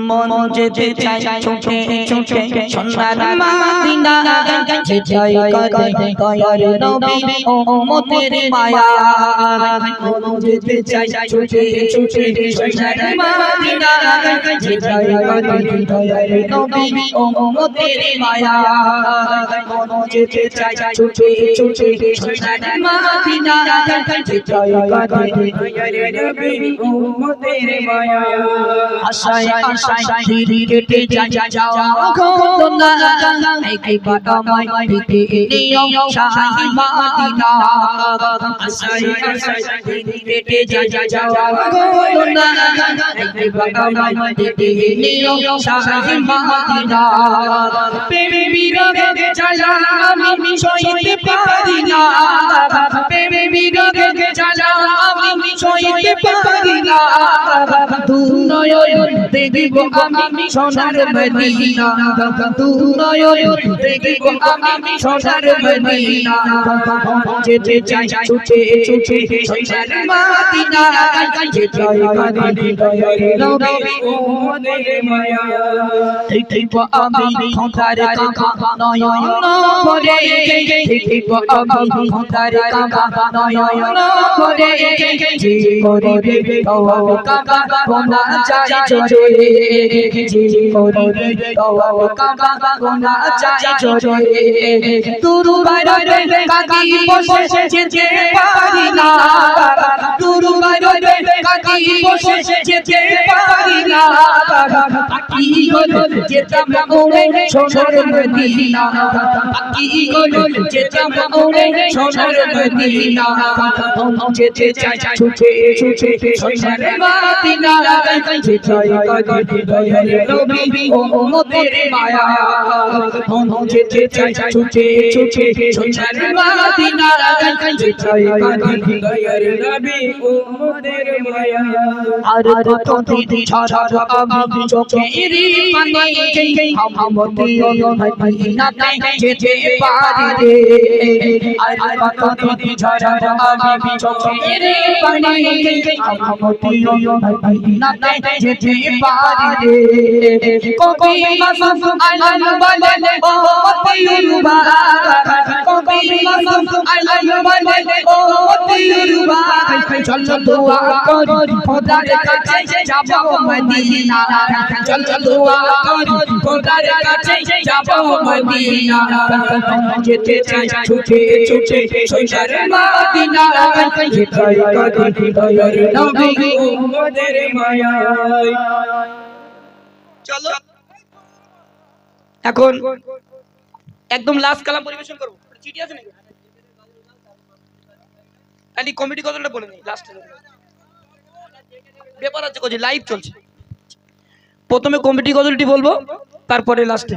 মন যেতে চাই ছুটে ছুটে সোনার মাদিনা যে চাই কাজে দয়ার নবী উম্মতের মায়া মন যেতে চাই ছুটে ছুটে সোনার মাদিনা যে চাই কাজে দয়ার নবী উম্মতের মায়া মন যেতে চাই ছুটে ছুটে সোনার মাদিনা যে চাই কাজে দয়ার নবী উম্মতের মায়া আশায় আশায় xanh đi đi đi chào cha cha không không la hay hay bà đó mai thì thì đi ông sai mà thì đó sai sai thì thì thì chào chào chào không không la hay hay bà đó mai thì thì đi ông sai mà thì đó baby đó cái cha cha mình soi tiếp bà thì đó baby đó cái cha সইতে পারি না। দু নয়ন দেখিব আমি সোনার Medina. দু নয়ন দেখিব আমি সোনার মদিনা। যেতে চাই ছুটে ছুটে সোনার মদিনা যেতে চাই কাদিনী দয়ার নবী উম্মতের মায়া। দেখিব আমি খোদার কাকা নয়ন পরে দেখিব আমি খোদার কাকা নয়ন পরে যে করিবে তওয়াব কাবা গোনা চাই জোরে যে করিবে তওয়াব কাবা গোনা চাই জোরে তুরু বাইরে কাকি বসে যে পারি না তুরু কাকি বসে যেতে পারি না পাখি হলো যেতাম উড়ে সোনার মদিনা। পাখি হলো যেতাম উড়ে সোনার মদিনা। যেতে চাই ছুটে ছুটে সোনার মদিনা। যেতে চাই কাজে দয়ার নবী ও উম্মতের মায়া। যেতে চাই ছুটে ছুটে সোনার মদিনা। যেতে চাই কাজে দয়ার নবী ও উম্মতের মায়া। আর কত ছাড়া আমি চোখের পানি আমতি মদিনাতে যেতে পারি। রে আর কত ছাড়া আমি চোখের পানি আমতি মদিনাতে যেতে পারি। রে কবি মাসুম আলম বলে ও মতিউরবা কবি মাসুম আলম বলে ও চল দোয়া করি খোদার কাছে যাব মদিনা চল দোয়া করি খোদার কাছে যাব মদিনা যেতে চাই ছুটে ছুটে সোনার মদিনা যেতে চাই কাদি দয়ার নবী উম্মতের মায়া চলো এখন একদম লাস্ট কালাম পরিবেশন করব চিঠি আছে নাকি খালি কমিটি কথাটা বলে নেই লাস্টে ব্যাপার আছে কোজি লাইভ চলছে। প্রথমে কমিটি গজলটি বলব, তারপরে লাস্টে